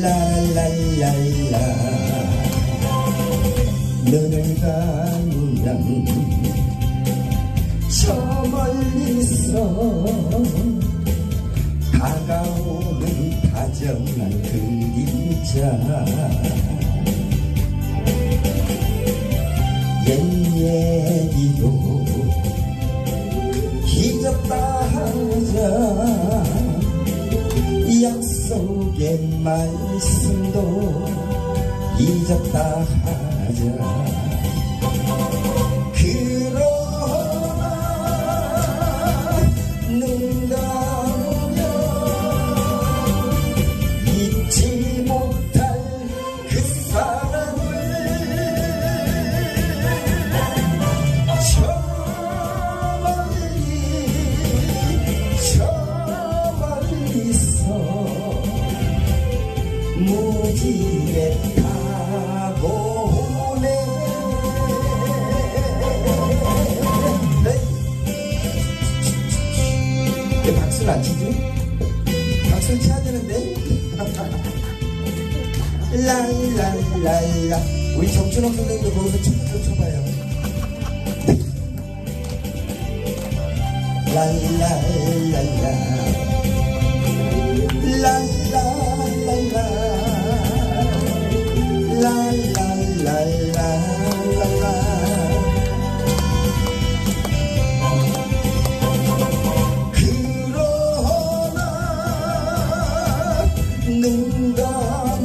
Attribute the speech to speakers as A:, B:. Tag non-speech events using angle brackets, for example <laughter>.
A: 랄랄라 랄랄랄라. 눈을 감으면 저 멀리서 다가오는 다정한 그림자. 옛 얘기도 잊었다 하자 약속의 말씀도 잊었다 하자 무지개 타고 오네. 네? <laughs> 우리 정준호 선생님도 거기서 춤좀 춰봐요. 랄랄랄라 그러